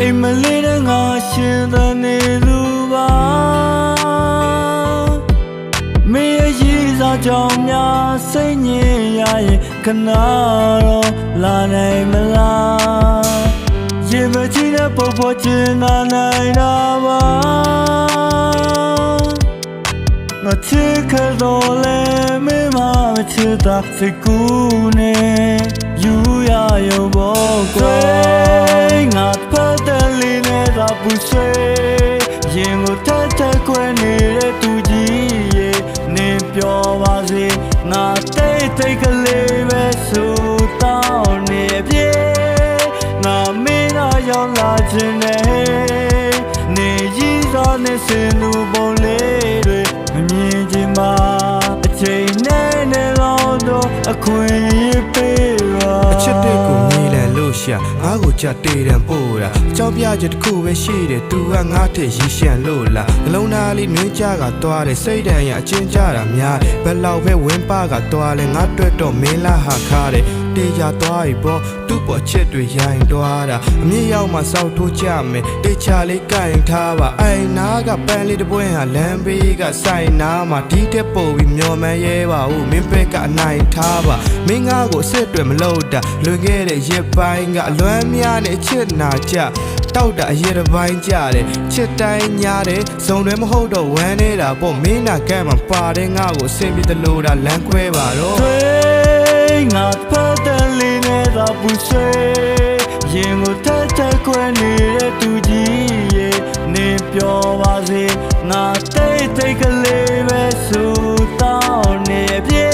လေးနဲ့ငါရှင်သနေသူပါမင်းရဲ့ရည်စားကြောင့်များစိတ်ညစ်ရရင်ခဏတော့လာနိုင်မလားရေမကြီးတဲ့ပုံပေါ်ချင်နာနိုင်တာပါငါချစ်ခဲ့တော့လဲမင်းမမချစ်တာစိတ်ကူးနေယူရရုံဘောကွယ် တိတ်တိတ်ကလေးပဲဆိုတော့နေပြေငါမင်းကရောက်လာခြင်းနဲ့နေကြီးသောနေစင်လူပုံလေးတွေမမြင်ခြင်းပါအချိန်နဲ့နဲ့တော့တော့အခွင့် လန်လို့ရှာငါ့ကိုကြတေးတံပို့တာအကြောင်းပြချက်တစ်ခုပဲရှိတယ်သူကငါ့ထက်ရည်ရှံလို့လားနှလုံးသားလေးနှွေးကြကသွားတယ်စိတ်တန်ရအချင်းကြတာများတယ်ဘယ်လောက်ပဲဝင်းပါကသွားလဲငါတွေ့တော့မင်းလာဟာခါတယ် တေးကြသွားပြီပေါ့သူ့ပေါ်ချက်တွေရိုင်သွားတာအမြင့်ရောက်မှစောက်ထိုးကြမယ်တေချာလေးကင်ထားပါအိုင်နာကပန်းလေးတစ်ပွင့်ဟာလမ်းဘေးကဆိုင်နာမှာဒီတက်ပို့ပြီးမျော်မှန်းရဲပါဦးမင်းဘက်ကအနိုင်ထားပါမင်းငါ့ကိုအစ်စ်တွေမလုပ်တာလွန်ခဲ့တဲ့ရက်ပိုင်းကအလွမ်းများနဲ့ချစ်နာကြတောက်တာအရက်တစ်ပိုင်းကြတယ်ချစ်တိုင်းညားတယ်ဇုံတွေမဟုတ်တော့ဝမ်းနေတာပေါ့မင်းနာကဲမှာပါတဲ့ငါ့ကိုအဆင်ပြေတယ်လို့ဒါလမ်းခွဲပါတော့ ပူဆွေရင်ကိုထက်ထက်ခွဲနေတဲ့သူကြီးရဲ့နေပြောပါစေငါတိတ်တိတ်ကလေးပဲဆိုတော့နေပြေ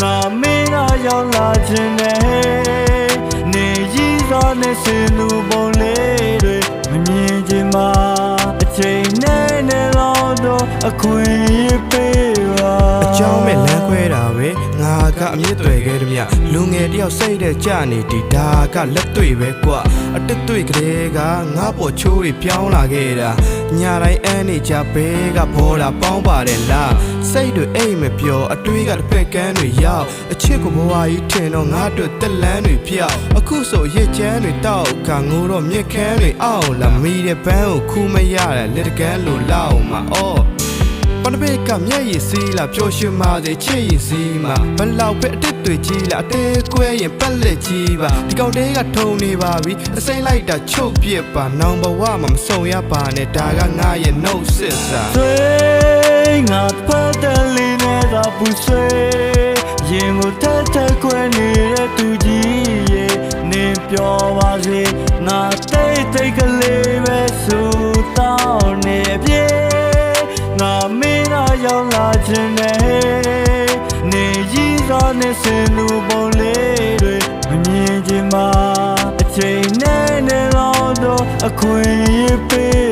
ငါမင်းကရောက်လာခြင်းနဲ့နေကြီးသောနေစင်လူပုံလေးတွေမမြင်ခြင်းပါအချိန်နဲ့နဲ့တော့အခွင့်အရေးပေးပါအကြောင်းမဲ့လမ်း ခွဲတာပဲငါကအမြင့်တွေခဲ့သည်မြလူငယ်တယောက်စိတ်တဲ့ကြနေဒီဒါကလက်တွေ့ပဲကွာအတစ်တွေ့ကလေးကငါပေါ်ချိုးတွေပြောင်းလာခဲ့တာညာတိုင်းအန်းနေကြဘဲကဘောတာပေါင်းပါတယ်လားစိတ်တွေအိမ်မပြောအတွေးကတစ်ဖက်ကန်းတွေရောက်အချစ်ကိုဘဝကြီးထင်တော့ငါတို့တက်လန်းတွေပြောက်အခုဆိုရစ်ချမ်းတွေတောက်ကငိုတော့မြက်ခမ်းတွေအောက်လာမီတဲ့ပန်းကိုခူးမရတဲ့လက်တကန်းလိုလောက်မှာအော် ပနဘေကမျက်ရည်စီးလာပျော်ရွှင်ပါစေချစ်ရည်စီးမှာဘလောက်ပဲအတစ်တွေကြီးလာအသေးကွဲရင်ပက်လက်ကြီးပါဒီကောင်တဲကထုံနေပါပြီအစိမ့်လိုက်တာချုပ်ပြစ်ပါနောင်ဘဝမှာမဆုံရပါနဲ့ဒါကငါရဲ့နှုတ်ဆက်စာဆွေငါဖတ်တယ်လေးနဲ့သာပူဆွေရင်ကိုထက်ထက်ခွဲနေတဲ့သူကြီးရဲ့နေပြောပါစေငါတိတ်တိတ်ကလေး နေစင်လူပုံလေးတွေမမြင်ခြင်းပါအချိန်နဲ့နဲ့တော့အခွင့်အရေးပေးပါ